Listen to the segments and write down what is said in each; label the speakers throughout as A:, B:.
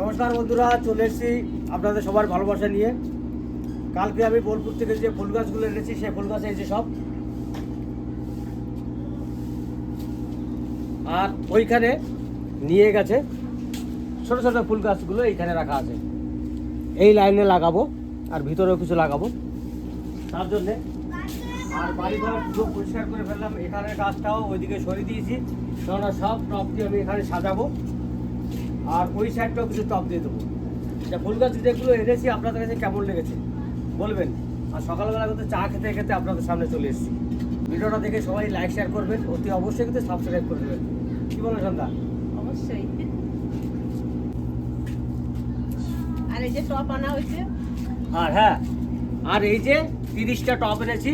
A: নমস্কার বন্ধুরা, চলে এসেছি আপনাদের সবার ভালোবাসা নিয়ে। কালকে আমি বোলপুর থেকে যে ফুল গাছগুলো এনেছি, সেই ফুল গাছ এসেছে সব। আর ওইখানে নিয়ে গেছে ছোট ছোট ফুল গাছগুলো, এইখানে রাখা আছে। এই লাইনে লাগাবো, আর ভিতরেও কিছু লাগাবো। তার জন্যে আর বাড়ি ঘর পুরো পরিষ্কার করে ফেললাম। এখানে গাছটাও ওইদিকে সরিয়ে দিয়েছি। কেননা সব টপটি আমি এখানে সাজাবো। আর ওই সাইডটাও কিছু টপ দিয়ে দেবো। যা ফুল গাছ যেগুলো এনেছি আপনাদের কাছে কেমন লেগেছে? বলবেন। আর সকালবেলা কিন্তু চা খেতে খেতে আপনাদের সামনে চলে এসেছি। ভিডিওটা দেখে সবাই লাইক শেয়ার করবেন। অতি অবশ্যই কিন্তু সাবস্ক্রাইব করে দেবেন। কী বলেন সন্ধ্যা?
B: অবশ্যই। আর এই যে টপ আনা হয়েছে?
A: আর হ্যাঁ আর এই যে তিরিশটা টপ এনেছি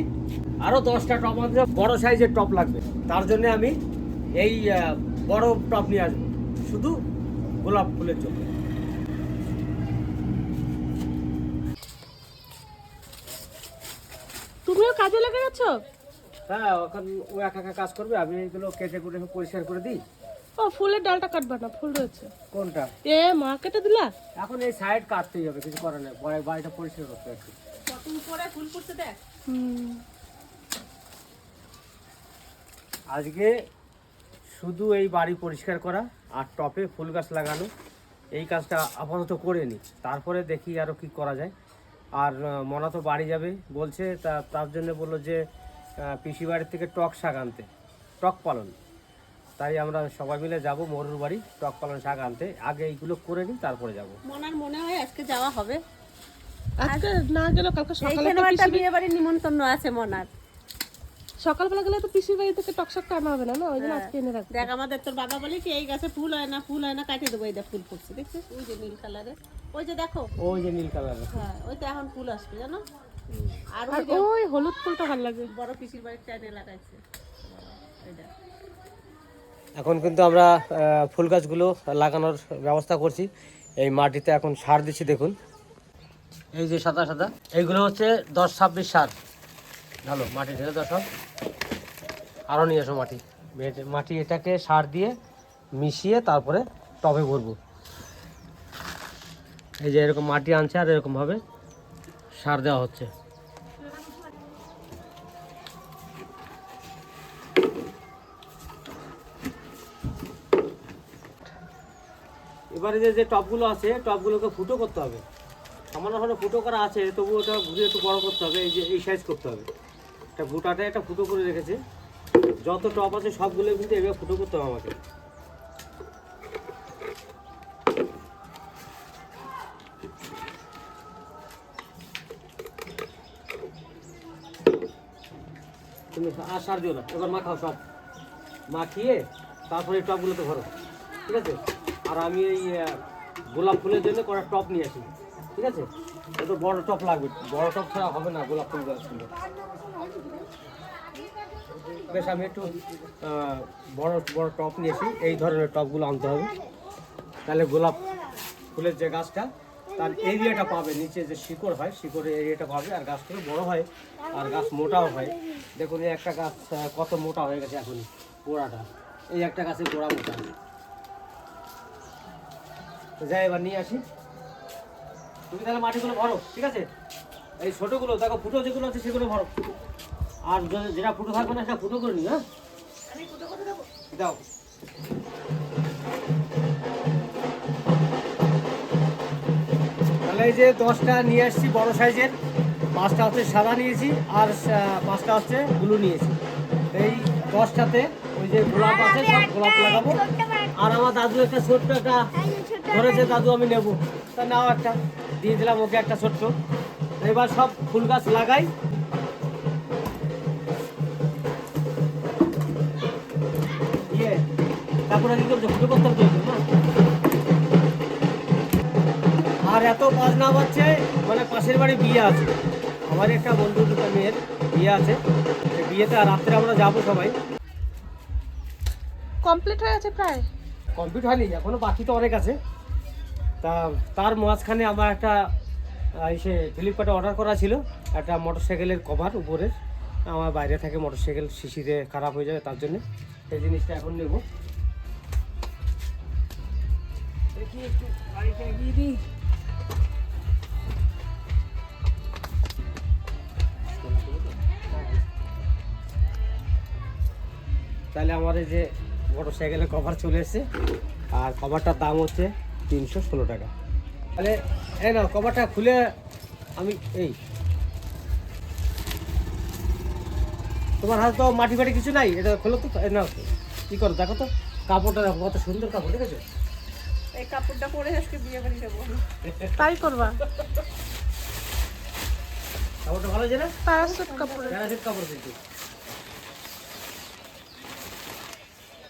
A: আরও দশটা টপ আনতে বড় সাইজের টপ লাগবে। তার জন্য আমি এই বড় টপ নিয়ে আসব। শুধু গোলাপ ফুলের জন্য
B: তুমিও কাজে লেগে গেছো?
A: হ্যাঁ এখন ও একা একা কাজ করবে আমি এইগুলো কেটে কুটে পরিষ্কার করে দিই।
B: ও ফুলের ডালটা কাটবা না ফুল রয়েছে।
A: কোনটা?
B: এ মা কেটে দিলা?
A: এখন এই সাইড কাটতেই হবে কিছু করার নেই বাড়ি- বাড়িটা পরিষ্কার করতে হবে।
B: কত উপরে ফুল ফুটছে দেখ।
A: আজকে শুধু এই বাড়ি পরিষ্কার করা আর টপে ফুল গাছ লাগানো এই কাজটা আপাতত করে নিই তারপরে দেখি আরও কি করা যায়। আর মনা তো বাড়ি যাবে বলছে তা তার জন্য বলল যে পিসি বাড়ির থেকে টক শাক আনতে টক পালন। তাই আমরা সবাই মিলে যাব মরুর বাড়ি টক পালন শাক আনতে। আগে এইগুলো করে নিই তারপরে যাব।
C: মনার মনে হয় আজকে যাওয়া হবে।
B: আজকে না গেল কালকে সকালে
C: বিয়ে বাড়ির নিমন্ত্রণ আছে মনার।
B: সকালবেলা গেলে তো পিসির বাড়ি থেকে টকশকটা আনা হবে না না? ওই জন্য আজকে এনে রাখব।
C: দেখ আমাদের তোর বাবা বলে কি এই গাছে ফুল হয় না ফুল হয় না কাটিয়ে দেবো এই দেখ ফুল ফুটছে দেখছিস? ওই যে নীল কালারের ওই যে দেখো।
A: ওই যে নীল কালার।
C: হ্যাঁ ওই তো এখন ফুল আসবে জানো? আর ওই
B: হলুদ ফুলটা ভালো লাগে।
C: বড় পিসির বাড়ির চাইনে লাগাইছে।
A: এখন কিন্তু আমরা আহ, ফুল গাছগুলো লাগানোর ব্যবস্থা করছি। এই মাটিতে এখন সার দিচ্ছি দেখুন। এই যে সাদা সাদা। এইগুলো হচ্ছে দশ ছাব্বিশ সার। ভালো, মাটি ঢেলে দাও সব। আরও নিয়ে এসো মাটি। মাটি এটাকে সার দিয়ে মিশিয়ে তারপরে টবে ভরবো। এই যে এরকম মাটি আনছে আর এরকমভাবে সার দেওয়া হচ্ছে। এবারে যে যে টপগুলো আছে টপগুলোকে ফুটো করতে হবে। সামান্য ফুটো করা আছে তবু ওটা ঘুরে একটু বড় করতে হবে, এই যে, এই সাইজ করতে হবে। একটা গোটাতে একটা ফুটো করে রেখেছে। যত টপ আছে সবগুলো কিন্তু এভাবে ফুটো করতে হবে আমাকে। আর সার দিও না, এবার মাখাও সব। মাখিয়ে তারপরে টপগুলোতে ভরো, ঠিক আছে? আর আমি এই গোলাপ ফুলের জন্য কটা টপ নিয়ে আসি, ঠিক আছে? এত বড় টপ লাগবে, বড় টপ ছাড়া হবে না গোলাপ ফুল গাছ সুন্দর। বেশ, আমি একটু বড় বড় টপ নিয়ে আসি এই ধরনের টপগুলো আনতে হবে। তাহলে গোলাপ ফুলের যে গাছটা, তার এরিয়াটা পাবে নিচে যে শিকড় হয়, শিকড়ের এরিয়াটা পাবে, আর গাছটা বড় হয়, আর গাছ মোটাও হয়। দেখুন, এই একটা গাছ কত মোটা হয়ে গেছে এখন গোড়াটা। এই একটা গাছের গোড়া মোটা। যাই, এবার নিয়ে আসি। তুমি তাহলে মাটিগুলো ভরো, ঠিক আছে? এই ছোটোগুলো, দেখো, ফুটো যেগুলো আছে, সেগুলো ভরো। আর যেটা ফুটো থাকবে না সেটা ফুটো করে নি হ্যাঁ? দাও। তাহলে এই যে দশটা নিয়ে আসছি বড় সাইজের পাঁচটা হচ্ছে সাদা নিয়েছি আর পাঁচটা হচ্ছে ব্লু নিয়েছি। এই দশটাতে ওই যে গোলাপ আছে সব গোলাপ লাগাবো। আর আমার দাদু একটা ছোট্ট একটা ধরেছে দাদু আমি নেব। তা নাও একটা দিয়ে দিলাম ওকে একটা ছোট্ট। এবার সব ফুল গাছ লাগাই। তারপরে কি করছ ফুটো করতে তো, না? আর এত বাজনা বাজছে মানে পাশের বাড়ি বিয়ে আছে। আমার একটা বন্ধু দুটো মেয়ের বিয়ে আছে বিয়েতে আর রাত্রে আমরা যাব সবাই।
B: কমপ্লিট হয়ে গেছে প্রায়?
A: কমপ্লিট হয়নি এখনও বাকি তো অনেক আছে। তা তার মাঝখানে আমার একটা এসে ফ্লিপকার্টে অর্ডার করা ছিল একটা মোটরসাইকেলের কভার উপরের। আমার বাইরে থেকে মোটরসাইকেল শিশিরে খারাপ হয়ে যাবে তার জন্য। এই জিনিসটা এখন নেব। তাহলে এই যে মোটর সাইকেলের কভার চলে এসেছে, আর কভারটার দাম হচ্ছে তিনশো ষোলো টাকা। তাহলে এই না কভারটা খুলে আমি এই। তোমার হাতে তো মাটি ফাটি কিছু নাই, এটা খোলো তো নাও। কি করো, দেখো তো, কাপড়টা কত সুন্দর কাপড় ঠিক আছে
C: এই কাপড়টা পরে আজকে বিয়ে বাড়ি যাব
B: তাই করবা?
A: কাপড়টা ভালো আছে না?
B: প্যারাসুট কাপড়।
A: প্যারাসিট কাপড় কিন্তু।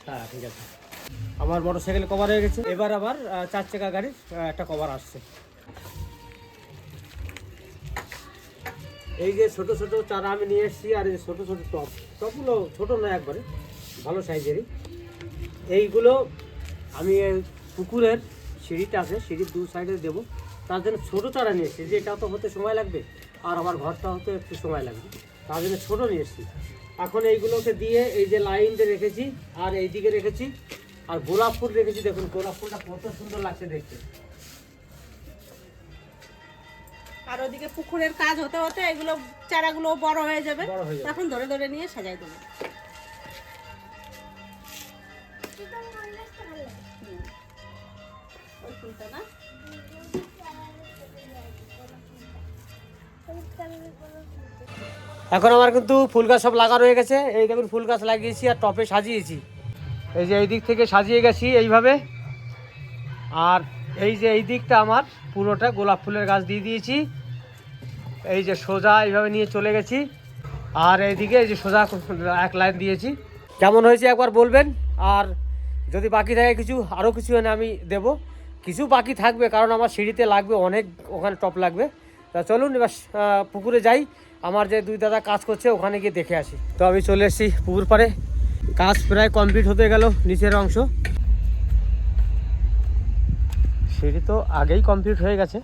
A: হ্যাঁ ঠিক আছে। আমার মোটর সাইকেল কভার হয়ে গেছে। এবার আবার চার চাকা গাড়ির একটা কভার আসছে। এই যে ছোট ছোট চারা আমি নিয়ে এসেছি আর এই যে ছোট ছোট টপ টপগুলো ছোট নয় একবারে ভালো সাইজেরই এইগুলো আমি পুকুরের সিঁড়িটা আছে সিঁড়ির দু সাইডে দেবো। তার জন্য ছোটো চারা নিয়ে এসেছি যে এটা তো হতে সময় লাগবে আর আমার ঘরটা হতে একটু সময় লাগবে। তার জন্য ছোটো নিয়ে এসেছি। এখন এইগুলোকে দিয়ে এই যে লাইন দিয়ে রেখেছি আর এইদিকে রেখেছি আর গোলাপ ফুল রেখেছি। দেখুন গোলাপ ফুলটা কত সুন্দর লাগছে দেখতে।
C: আর ওদিকে পুকুরের কাজ হতে হতে এগুলো চারাগুলো বড় হয়ে যাবে। তখন ধরে ধরে নিয়ে সাজাই দেবো।
A: এখন আমার কিন্তু ফুল গাছ সব লাগা রয়ে গেছে। এই দেখুন, ফুল গাছ লাগিয়েছি আর টপে সাজিয়েছি। এই যে এই দিক থেকে সাজিয়ে গেছি এইভাবে। আর এই যে এই দিকটা আমার পুরোটা গোলাপ ফুলের গাছ দিয়ে দিয়েছি। এই যে সোজা এইভাবে নিয়ে চলে গেছি। আর এইদিকে এই যে সোজা এক লাইন দিয়েছি। কেমন হয়েছে একবার বলবেন? আর যদি বাকি থাকে কিছু আরও কিছু এনে আমি দেব। কিছু বাকি থাকবে, কারণ আমার সিঁড়িতে লাগবে অনেক, ওখানে টপ লাগবে। তা চলুন এবার পুকুরে যাই। আমার যে দুই দাদা কাজ করছে, ওখানে গিয়ে দেখে আসি। তো আমি চলে এসেছি পুকুর পাড়ে। কাজ প্রায় কমপ্লিট হতে গেল, নিচের অংশ। সিঁড়ি তো আগেই কমপ্লিট হয়ে গেছে।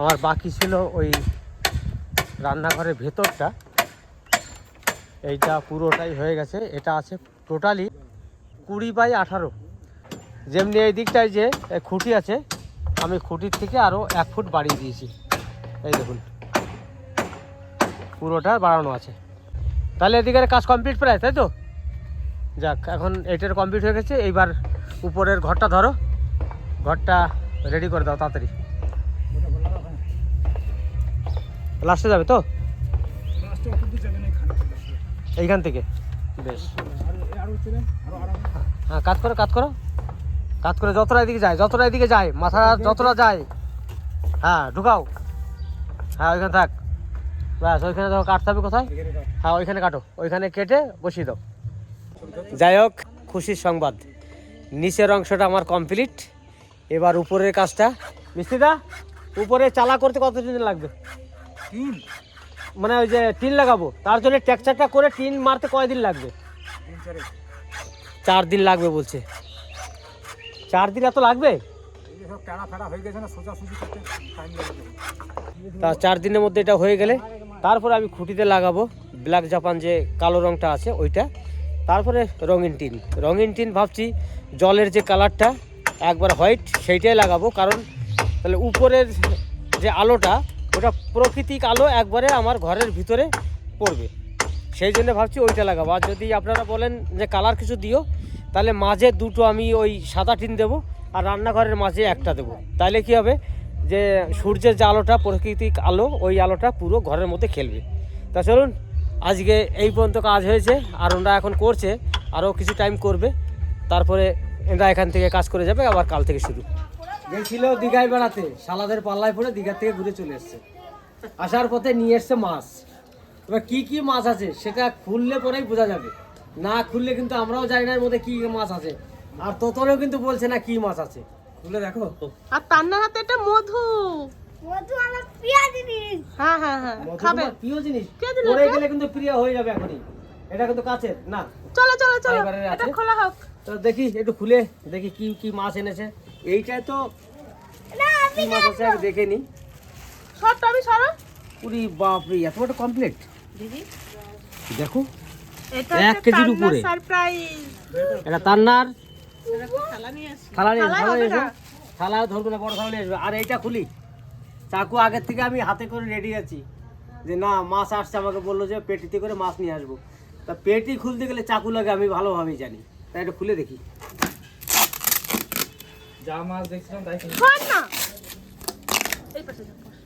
A: আমার বাকি ছিল ওই রান্নাঘরের ভেতরটা। এইটা পুরোটাই হয়ে গেছে। এটা আছে টোটালি কুড়ি বাই আঠারো। যেমনি এই দিকটায় যে খুঁটি আছে, আমি খুঁটির থেকে আরও এক ফুট বাড়িয়ে দিয়েছি। এই দেখুন। পুরোটা বাড়ানো আছে। তাহলে এদিকের কাজ কমপ্লিট প্রায়, তাই তো? যাক, এখন এটার কমপ্লিট হয়ে গেছে। এইবার উপরের ঘরটা ধরো। ঘরটা রেডি করে দাও তাড়াতাড়ি। লাস্টে যাবে তো? এইখান থেকে। বেশ। হ্যাঁ কাজ করো কাজ করো। কাজ করে যতটা এদিকে যায়, যতটা এদিকে যায়, মাথা যতটা যায়। হ্যাঁ ঢুকাও। হ্যাঁ ওইখানে থাক। ব্যাস ওইখানে দেখো কাটতে হবে কোথায়? হ্যাঁ ওইখানে কাটো। ওইখানে কেটে বসিয়ে দাও। যাই হোক খুশির সংবাদ। নিচের অংশটা আমার কমপ্লিট এবার উপরের কাজটা। মিস্ত্রিদা উপরে চালা করতে কতদিন লাগবে?
D: তিন।
A: মানে ওই যে টিন লাগাবো। তার জন্য টেক্সচারটা করে টিন মারতে কয়দিন লাগবে?
D: চার
A: দিন লাগবে বলছে। চার দিন এত লাগবে? তা চার দিনের মধ্যে এটা হয়ে গেলে, তারপরে আমি খুঁটিতে লাগাবো ব্ল্যাক জাপান যে কালো রংটা আছে, ওইটা। তারপরে রঙিন টিন। রঙিন টিন ভাবছি জলের যে কালারটা, একবার হোয়াইট সেইটাই লাগাবো, কারণ তাহলে উপরের যে আলোটা, ওটা প্রকৃতিক আলো একবারে আমার ঘরের ভিতরে পড়বে। সেই জন্য ভাবছি ওইটা লাগাবো। আর যদি আপনারা বলেন যে কালার কিছু দিও, তাহলে মাঝে দুটো আমি ওই সাদা টিন দেবো আর রান্নাঘরের মাঝে একটা দেবো। তাহলে কি হবে? যে সূর্যের যে আলোটা, প্রাকৃতিক আলো, ওই আলোটা পুরো ঘরের মধ্যে খেলবে। তা চলুন, আজকে এই পর্যন্ত কাজ হয়েছে, আর ওরা এখন করছে, আরও কিছু টাইম করবে। তারপরে এরা এখান থেকে কাজ করে যাবে, আবার কাল থেকে শুরু। গেছিল দীঘায় বেড়াতে, সালাদের পাল্লায় পড়ে দীঘা থেকে ঘুরে চলে এসছে। আসার পথে নিয়ে এসছে মাছ। এবার কি কি মাছ আছে, সেটা খুললে পরেই বোঝা যাবে। না খুললে কিন্তু আমরাও জানি না এর মধ্যে কি মাছ আছে। আর তোতলেও কিন্তু বলছে না কি মাছ আছে। খুলে দেখো।
B: আর তান্নার হাতে এটা মধু।
E: মধু আমার প্রিয় জিনিস।
B: হ্যাঁ হ্যাঁ হ্যাঁ। খাবে।
A: প্রিয় জিনিস। পরে গেলে কিন্তু প্রিয় হয়ে যাবে এখনই। এটা কিন্তু কাছের। না।
B: চলো চলো চলো। এটা খোলা হোক।
A: তো দেখি একটু খুলে দেখি কি কি মাছ এনেছে। এইটাই তো কি মাছ আছে আমি দেখে নি।
B: সব আমি সরো।
A: পুরি বাপরে এত বড় কমপ্লিট
C: দিদি।
A: দেখো।
B: এটা
A: এক কেজির উপরে।
B: সারপ্রাইজ
A: এটা তান্নার
C: থালা নিয়ে
A: থালা নিয়ে। থালা ধরবো না বড় থালা নিয়ে আসবে। আর এইটা খুলি। চাকু আগের থেকে আমি হাতে করে রেডি আছি। যে না মাছ আসছে আমাকে বলল যে পেটিতে করে মাছ নিয়ে আসব। তা পেটি খুলতে গেলে চাকু লাগে আমি ভালোভাবেই জানি। তাই এটা খুলে দেখি।
D: যা মাছ দেখছিলাম তাই
B: না! এই পাশে যাও, বস।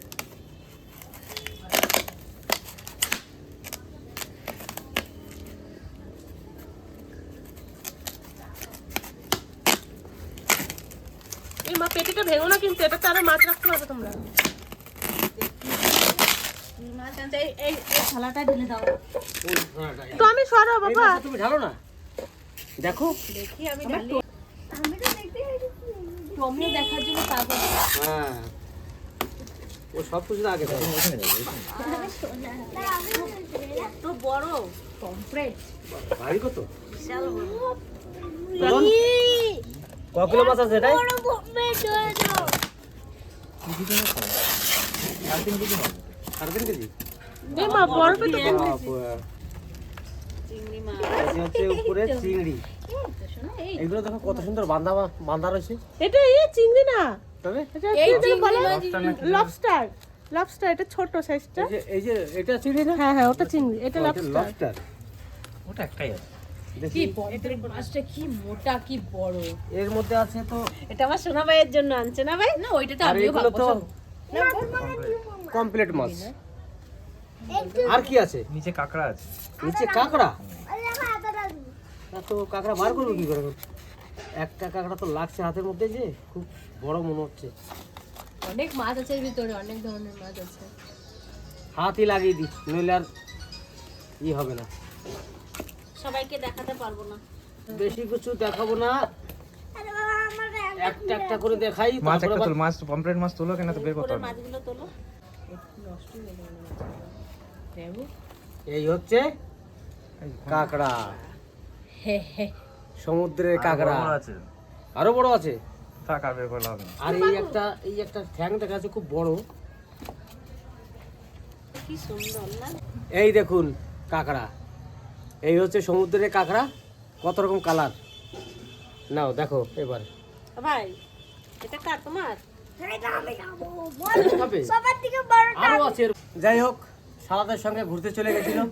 B: এই মা পেটিটা ভেঙো না কিন্তু এটা তো আরও মাছ রাখতে পারবে তোমরা। তো আমি সরো বাবা
A: তুমি ঢালো না? দেখো।
C: দেখি আমি ঢালি।
E: আমি তো দেখতে পেয়েছি
C: টমি দেখার জন্য পাগল।
A: হ্যাঁ। ও সব কিছু আগে থাকে
E: না, আমি তো দেখতে পেয়েছি।
C: তো বড়। কমপ্লেট
A: ভারী কত?
C: বিশাল বড়।
A: ক কিলো মাছ আছে। এটাই সাড়ে তিন কেজি উপরে চিংড়ি। এগুলো দেখো কত সুন্দর বান্ধা বান্ধা রয়েছে।
B: এটা এই চিংড়ি না?
A: তবে?
B: লবস্টার লবস্টার এটা ছোট সাইজটা
A: এই যে এটা চিংড়ি না?
B: হ্যাঁ হ্যাঁ ওটা চিংড়ি এটা লবস্টার
D: ওটা একটাই আছে।
A: দেখি।
C: মাছটা কি মোটা কি বড়।
A: এর মধ্যে আছে তো
C: এটা আমার সোনা ভাইয়ের জন্য আনছে না ভাই? না ওইটা তো
A: কমপ্লিট মাছ। আর কি আছে?
D: নিচে কাঁকড়া আছে।
A: নিচে কাঁকড়া। তা কাঁকড়া বার করব কি করে? একটা কাঁকড়া তো লাগছে হাতের মধ্যে যে খুব বড় মনে হচ্ছে।
C: অনেক মাছ আছে এর ভিতরে অনেক ধরনের মাছ আছে।
A: হাতই লাগিয়ে দিই নইলে আর ই হবে না।
C: সবাইকে দেখাতে পারব না।
A: বেশি কিছু দেখাবো না।
E: আরে বাবা, আমার এক-
A: একটা একটা করে দেখাই
D: মাছ একটা তোল মাছ তোলো কেন তো বের করতে না।
C: মাছগুলো তোলো।
A: এই হচ্ছে কাঁকড়া। সমুদ্রের কাঁকড়া।
D: আছে।
A: আরও বড় আছে?
D: থাক আর বের করলে হবে না।
A: আর এই একটা এই একটা ঠ্যাং দেখা যাচ্ছে খুব বড়।
C: কি সুন্দর না?
A: এই দেখুন কাঁকড়া। এই হচ্ছে সমুদ্রের কাঁকড়া কত রকম কালার নাও দেখো এবার।
C: ভাই এটা কার তোমার?
A: আরও আছে যাই হোক সালাদের সঙ্গে ঘুরতে চলে গেছিলাম।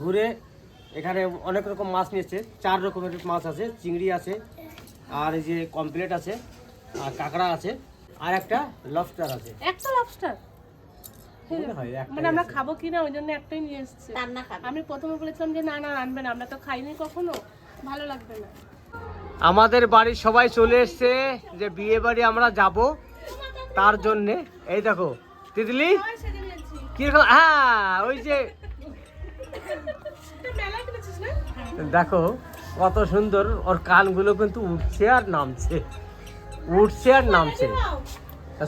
A: ঘুরে এখানে অনেক রকম মাছ নিয়েছে চার রকমের মাছ আছে চিংড়ি আছে আর এই যে কমপ্লেট আছে আর কাঁকড়া আছে আর একটা লবস্টার আছে।
B: একটা লবস্টার
A: মনে
B: আমরা। খাব কিনা ওই জন্য একটাই নিয়ে এসেছে। আমি প্রথমে বলেছিলাম যে না না আনবে না আমরা তো খাইনি কখনো ভালো লাগবে না।
A: আমাদের বাড়ির সবাই চলে এসছে যে বিয়ে বাড়ি আমরা যাব তার জন্যে। এই দেখো তিতলি কীরকম হ্যাঁ ওই যে
B: মেলায় কিনেছিস না?
A: দেখো কত সুন্দর ওর কানগুলো কিন্তু উঠছে আর নামছে। উঠছে আর নামছে।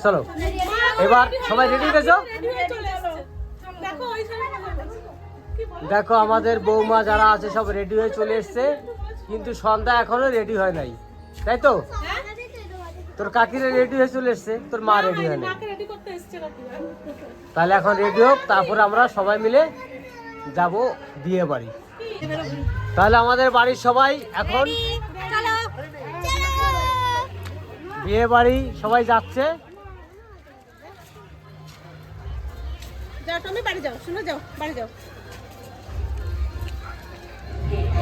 A: চলো। এবার সবাই রেডি
B: হয়ে এসেছে দেখো
A: আমাদের বৌমা যারা আছে সব রেডি হয়ে চলে এসছে কিন্তু সন্ধ্যা এখনও রেডি হয় নাই। তাই তো? তোর কাকিরা রেডি হয়ে চলে এসছে তোর মা রেডি হয় নাই। তাহলে এখন রেডি হোক তারপরে আমরা সবাই মিলে যাব বিয়ে বাড়ি। তাহলে আমাদের বাড়ির সবাই এখন বিয়ে বাড়ি সবাই যাচ্ছে।
B: যাও তুমি বাড়ি যাও শুনে যাও বাড়ি যাও।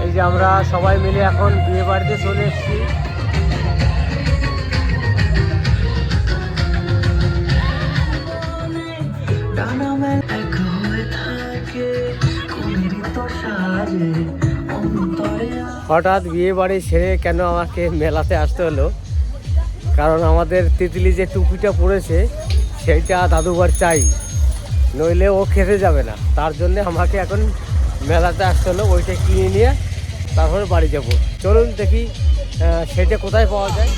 A: এই যে আমরা সবাই মিলে এখন বিয়ে বাড়িতে চলে এসেছি। হঠাৎ বিয়ে বাড়ি সেরে কেন আমাকে মেলাতে আসতে হলো? কারণ আমাদের তিতলি যে টুপিটা পরেছে সেইটা দাদুবার চাই। নইলে ও খেতে যাবে না। তার জন্য আমাকে এখন মেলাতে আসতে হলো, ওইটা কিনে নিয়ে তারপরে বাড়ি যাব। চলুন দেখি সেটা কোথায় পাওয়া যায়।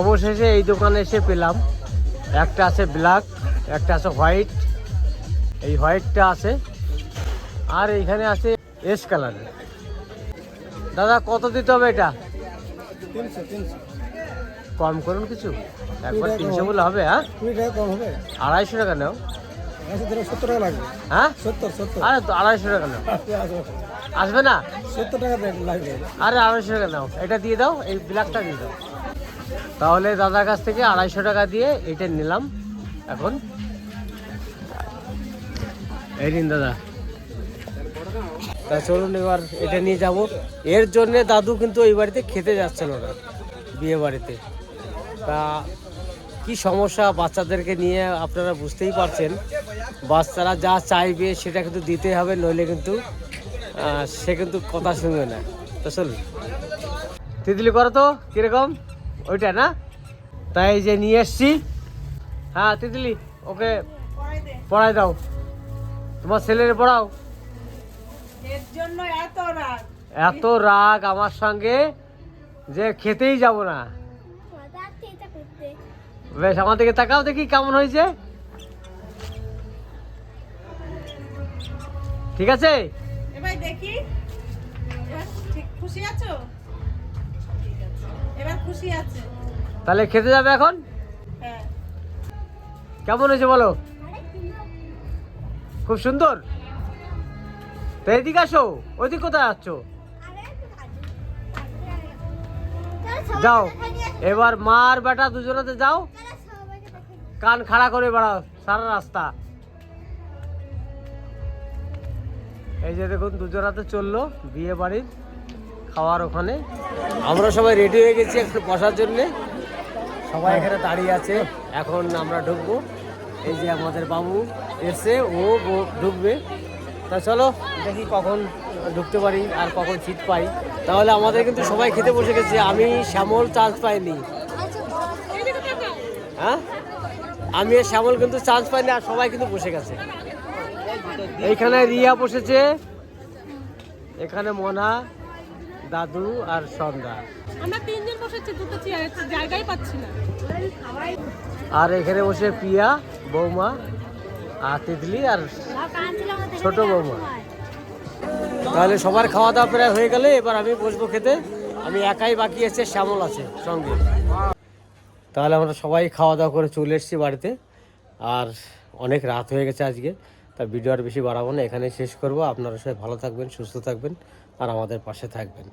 A: অবশেষে এই দোকানে এসে পেলাম। একটা আছে ব্ল্যাক, একটা আছে হোয়াইট। এই হোয়াইটটা আছে। আর এইখানে আছে এস কালার দাদা, কত দিতে হবে এটা? কম করুন কিছু? একবার তিনশো বলে হবে হ্যাঁ?
D: কুড়ি টাকা কম হবে।
A: আড়াইশো টাকা নাও।
D: সত্তর টাকা লাগবে।
A: হ্যাঁ?
D: সত্তর সত্তর।
A: আরে তো আড়াইশো টাকা নাও। আসবে না?
D: সত্তর টাকা লাগবে।
A: আরে আড়াইশো টাকা নাও। এটা দিয়ে দাও এই ব্ল্যাকটা দিয়ে দাও। তাহলে দাদার কাছ থেকে আড়াইশো টাকা দিয়ে এটা নিলাম। এখন এই নিন দাদা। তা চলুন এবার এটা নিয়ে যাব। এর জন্যে দাদু কিন্তু এই বাড়িতে খেতে যাচ্ছেন না বিয়ে বাড়িতে। তা কি সমস্যা বাচ্চাদেরকে নিয়ে আপনারা বুঝতেই পারছেন। বাচ্চারা যা চাইবে সেটা কিন্তু দিতে হবে নইলে কিন্তু সে কিন্তু কথা শুনবে না। তো চলুন। তিতলি করো তো কীরকম? ওইটা না? তাই যে নিয়ে এসছি। হ্যাঁ তিতলি ওকে পড়াই দাও। তোমার ছেলের পড়াও।
C: এত রাগ
A: আমার সঙ্গে যে খেতেই যাব না। বেশ আমার দিকে তাকাও দেখি কেমন হয়েছে। ঠিক আছে?
C: এবার দেখি খুশি আছো? এবার খুশি আছে?
A: তাহলে খেতে যাবে এখন?
C: হ্যাঁ।
A: কেমন হয়েছে বলো? খুব সুন্দর? তো এদিকে আসো ওইদিক কোথায়
E: সবাই
A: যাও এবার মার বেটা দুজনেতে যাও
E: চলো সবাইকে দেখা নিয়ে
A: কান খাড়া করে বেড়াও সারা রাস্তা। এই যে দেখুন দুজনাতে চলল বিয়ে বাড়ির খাওয়ার ওখানে। আমরা সবাই রেডি হয়ে গেছি একটু বসার জন্যে। সবাই এখানে দাঁড়িয়ে আছে। এখন আমরা ঢুকবো। এই যে আমাদের বাবু এসে ও ঢুকবে। তা চলো দেখি কখন ঢুকতে পারি আর কখন সিট পাই। তাহলে আমাদের কিন্তু সবাই খেতে বসে গেছে। আমি শ্যামল চান্স পাইনি। হ্যাঁ? আমি আর শ্যামল কিন্তু চান্স পাইনি আর সবাই কিন্তু বসে গেছে। এইখানে রিয়া বসেছে এখানে মনা দাদু আর সন্ধ্যা।
B: আমরা তিনজন বসেছি দুটো চেয়ারে জায়গাই পাচ্ছি না।
A: আর এখানে বসে পিয়া বৌমা আর তিতলি আর ছোট বৌমা। তাহলে সবার খাওয়া দাওয়া প্রায় হয়ে গেলে এবার আমি বসবো খেতে। আমি একাই বাকি আছে শ্যামল আছে সঙ্গে। তাহলে আমরা সবাই খাওয়া দাওয়া করে চলে এসেছি বাড়িতে। আর অনেক রাত হয়ে গেছে আজকে, তা ভিডিও আর বেশি বাড়াবো না এখানে শেষ করব। আপনারা সবাই ভালো থাকবেন, সুস্থ থাকবেন, আর আমাদের পাশে থাকবেন।